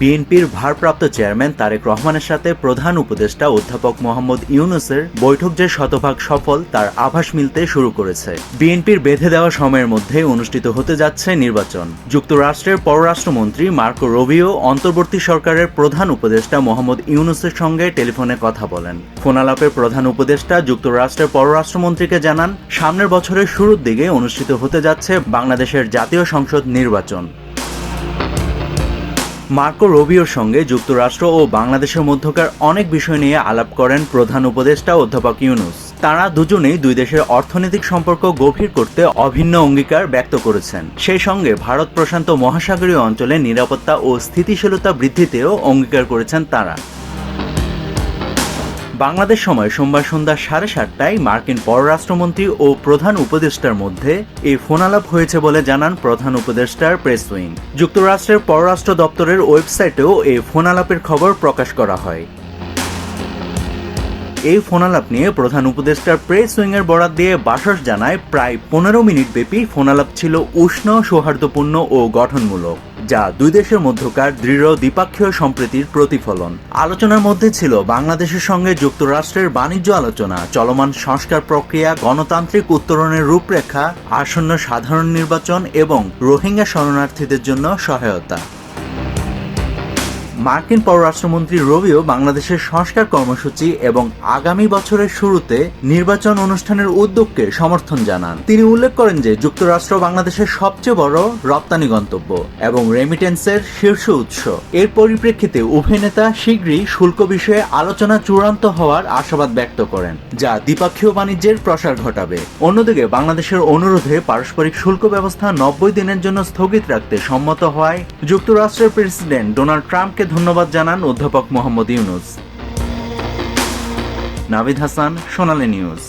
বিএনপির ভারপ্রাপ্ত চেয়ারম্যান তারেক রহমানের সাথে প্রধান উপদেষ্টা অধ্যাপক মোহাম্মদ ইউনুসের বৈঠক যে শতভাগ সফল, তার আভাস মিলতে শুরু করেছে। বিএনপির বেঁধে দেওয়া সময়ের মধ্যে অনুষ্ঠিত হতে যাচ্ছে নির্বাচন। যুক্তরাষ্ট্রের পররাষ্ট্রমন্ত্রী মার্কো রবিও অন্তর্বর্তী সরকারের প্রধান উপদেষ্টা মোহাম্মদ ইউনুসের সঙ্গে টেলিফোনে কথা বলেন। ফোনালাপের প্রধান উপদেষ্টা যুক্তরাষ্ট্রের পররাষ্ট্রমন্ত্রীকে জানান, সামনের বছরের শুরুর দিকে অনুষ্ঠিত হতে যাচ্ছে বাংলাদেশের জাতীয় সংসদ নির্বাচন। মার্কো রবিওর সঙ্গে যুক্তরাষ্ট্র ও বাংলাদেশের মধ্যকার অনেক বিষয় নিয়ে আলাপ করেন প্রধান উপদেষ্টা অধ্যাপক ইউনুস। তারা দুজনেই দুই দেশের অর্থনৈতিক সম্পর্ক গভীর করতে অভিন্ন অঙ্গীকার ব্যক্ত করেছেন। সেই সঙ্গে ভারত প্রশান্ত মহাসাগরীয় অঞ্চলে নিরাপত্তা ও স্থিতিশীলতা বৃদ্ধিতেও অঙ্গীকার করেছেন তারা। বাংলাদেশ সময় সোমবার সন্ধ্যা সাড়ে সাতটায় মার্কিন পররাষ্ট্রমন্ত্রী ও প্রধান উপদেষ্টার মধ্যে এই ফোনালাপ হয়েছে বলে জানান প্রধান উপদেষ্টার প্রেস উইং। যুক্তরাষ্ট্রের পররাষ্ট্র দপ্তরের ওয়েবসাইটেও এই ফোনালাপের খবর প্রকাশ করা হয়। এই ফোনালাপ নিয়ে প্রধান উপদেষ্টার প্রেস উইংয়ের বরাত দিয়ে বাসস জানায় প্রায় পনেরো মিনিট ব্যাপী ফোনালাপ ছিল উষ্ণ, সৌহার্দ্যপূর্ণ ও গঠনমূলক। যা দুই দেশের মধ্যকার দৃঢ় দ্বিপাক্ষীয় সম্প্রীতির প্রতিফলন। আলোচনার মধ্যে ছিল বাংলাদেশের সঙ্গে যুক্তরাষ্ট্রের বাণিজ্য আলোচনা, চলমান সংস্কার প্রক্রিয়া, গণতান্ত্রিক উত্তরণের রূপরেখা, আসন্ন সাধারণ নির্বাচন এবং রোহিঙ্গা শরণার্থীদের জন্য সহায়তা। মার্কিন পররাষ্ট্রমন্ত্রী রবিও বাংলাদেশের সংস্কার কর্মসূচি এবং আগামী বছরের শুরুতে নির্বাচন অনুষ্ঠানের উদ্যোগকে সমর্থন জানান। তিনি উল্লেখ করেন যে যুক্তরাষ্ট্র বাংলাদেশের সবচেয়ে বড় রপ্তানি গন্তব্য এবং রেমিটেন্সের শীর্ষ উৎস। এর পরিপ্রেক্ষিতে উভয় নেতা শীঘ্রই শুল্ক বিষয়ে আলোচনা চূড়ান্ত হওয়ার আশাবাদ ব্যক্ত করেন, যা দ্বিপাক্ষীয় বাণিজ্যের প্রসার ঘটাবে। অন্যদিকে বাংলাদেশের অনুরোধে পারস্পরিক শুল্ক ব্যবস্থা নব্বই দিনের জন্য স্থগিত রাখতে সম্মত হওয়ায় যুক্তরাষ্ট্রের প্রেসিডেন্ট ডোনাল্ড ট্রাম্পকে ধন্যবাদ জানান অধ্যাপক মোহাম্মদ ইউনুস। নাবিদ হাসান সোনালী নিউজ।